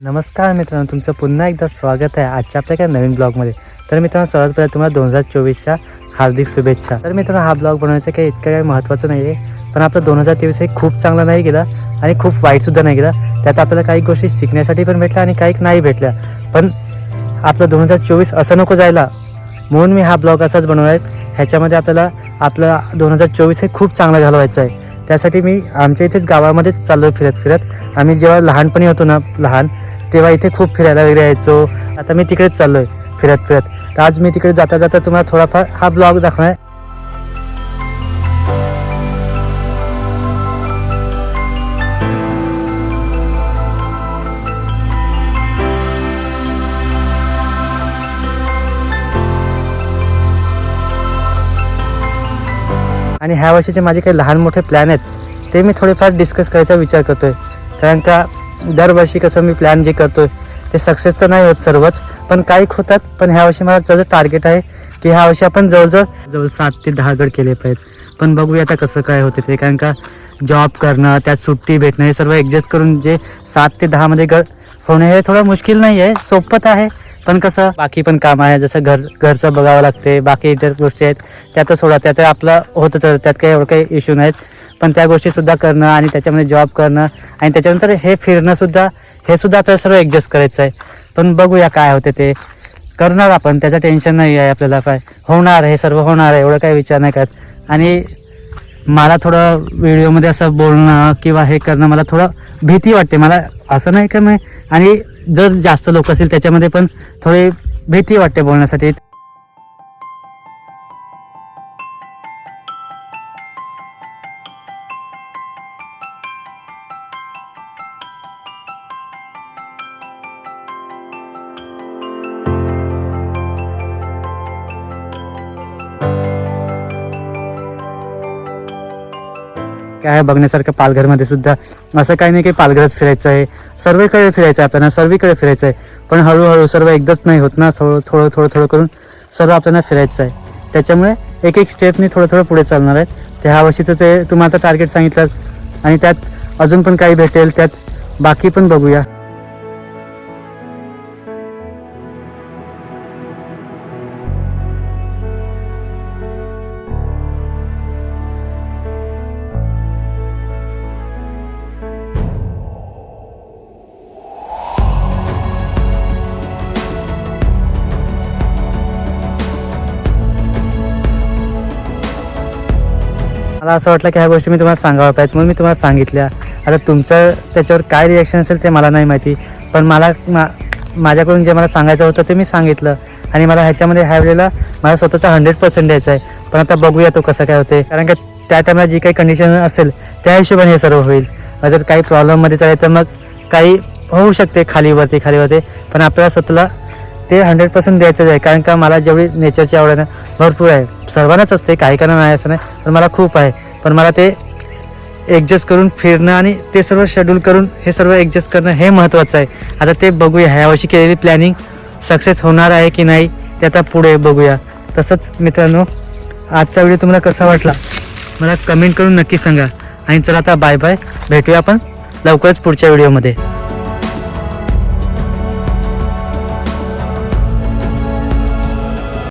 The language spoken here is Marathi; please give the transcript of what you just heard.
नमस्कार मित्रांनो तुमचं पुन्हा एकदा स्वागत आहे आजच्या आपल्या काय नवीन ब्लॉगमध्ये. तर मित्रांनो सर्वात पहिले तुम्हाला दोन हजार चोवीसच्या हार्दिक शुभेच्छा. तर मित्रांनो हा ब्लॉग बनवायचं काही इतकं काही महत्त्वाचं नाही आहे पण आपलं दोन हजार तेवीस हे खूप चांगला नाही गेला आणि खूप वाईटसुद्धा नाही गेला. त्यात आपल्याला काही गोष्टी शिकण्यासाठी पण भेटल्या आणि काही नाही भेटल्या. पण आपलं दोन हजार चोवीस असं नको जायला. म्हणून मी हा ब्लॉग असाच बनवला आहे ह्याच्यामध्ये आपल्याला आपलं दोन हजार चोवीस हे खूप चांगलं घालवायचं आहे त्यासाठी मी आमच्या इथेच गावामध्येच चाललो फिरत फिरत. आम्ही जेव्हा लहानपणी होतो ना लहान तेव्हा इथे खूप फिरायला वगैरे यायचो. आता मी तिकडेच चाललो आहे फिरत फिरत. तर आज मी तिकडे जाता जाता तुम्हाला थोडाफार हा ब्लॉग दाखवणार आणि ह्या वर्षीचे माझे काही लहान मोठे प्लॅन आहेत ते मी थोडेफार डिस्कस करायचा विचार करतो आहे कारण का दरवर्षी कसं मी प्लॅन जे करतो आहे ते सक्सेस तर नाही होत सर्वच पण काही होतात. पण ह्या वर्षी मला जसं टार्गेट आहे की ह्या वर्षी आपण जवळजवळ जवळ सात ते दहा गड केले पाहिजेत. पण बघूया आता कसं काय होते ते. कारण का जॉब करणं त्यात सुट्टी भेटणं हे सर्व ॲडजस्ट करून जे सात ते दहामध्ये ग होणं हे थोडं मुश्किल नाही आहे सोपत आहे. पण कसं बाकी पण काम आहे. जसं घर घरचं बघावं लागते. बाकी इतर गोष्टी आहेत. त्यातच सोडा. त्यात आपलं होतं तर त्यात काही एवढं काही इश्यू नाहीत. पण त्या गोष्टीसुद्धा करणं आणि त्याच्यामध्ये जॉब करणं आणि त्याच्यानंतर हे फिरणंसुद्धा हे सुद्धा आपल्याला सर्व ॲडजस्ट करायचं आहे. पण बघूया काय होते ते. करणार आपण. त्याचं टेन्शन नाही आहे आपल्याला. काय होणार हे सर्व होणार आहे. एवढं काही विचार नाही करत. आणि मला थोडं व्हिडिओमध्ये असं बोलणं किंवा हे करणं मला थोडं भीती वाटते. मला असं नाही का मी आणि जर जास्त लोक असेल त्याच्यामध्ये पण थोडी भीती वाटते बोलण्यासाठी. काय आहे बघण्यासारखं पालघरमध्ये सुद्धा? असं काही नाही की पालघरच फिरायचं आहे. सर्वीकडे फिरायचं आहे आपल्याला सर्वीकडे फिरायचं आहे. पण हळूहळू सर्व एकदाच नाही होत ना थोडं थोडं थोडं थोडं करून सर्व आपल्याला फिरायचं आहे. त्याच्यामुळे एक एक स्टेपनी थोडं थोडं पुढे चालणार आहे ते ह्या वर्षीचं ते तुम्हाला आता टार्गेट सांगितलं. आणि त्यात अजून पण काही भेटेल त्यात बाकी पण बघूया. मला असं वाटलं की ह्या गोष्टी मी तुम्हाला सांगाव्या पाहिजे म्हणून मी तुम्हाला सांगितल्या. आता तुमचं त्याच्यावर काय रिॲक्शन असेल ते मला नाही माहिती. पण मला मा माझ्याकडून जे मला सांगायचं होतं ते मी सांगितलं. आणि मला ह्याच्यामध्ये ह्या वेळेला मला स्वतःचा हंड्रेड पर्सेंट द्यायचा आहे. पण आता बघूया तो कसं काय होते कारण का त्या टायमाला जी काही कंडिशन असेल त्या हिशोबाने हे सर्व होईल. जर काही प्रॉब्लेममध्ये चालेल तर मग काही होऊ शकते खालीवरती खालीवरती. पण आपल्याला स्वतःला ते हंड्रेड पर्सेंट द्यायचंच आहे. कारण का मला जेवढी नेचरची आवड आहे ना भरपूर आहे. सर्वांनाच असते काही कारणं नाही असं नाही पण मला खूप आहे. पण मला ते ॲडजस्ट करून फिरणं आणि ते सर्व शेड्यूल करून हे सर्व ॲडजस्ट करणं हे महत्त्वाचं आहे. आता ते बघूया. ह्यावर्षी केलेली प्लॅनिंग सक्सेस होणार आहे की नाही ते आता पुढे बघूया. तसंच मित्रांनो आजचा व्हिडिओ तुम्हाला कसा वाटला? मला कमेंट करून नक्की सांगा. आणि चला आता बाय बाय भेटूया आपण लवकरच पुढच्या व्हिडिओमध्ये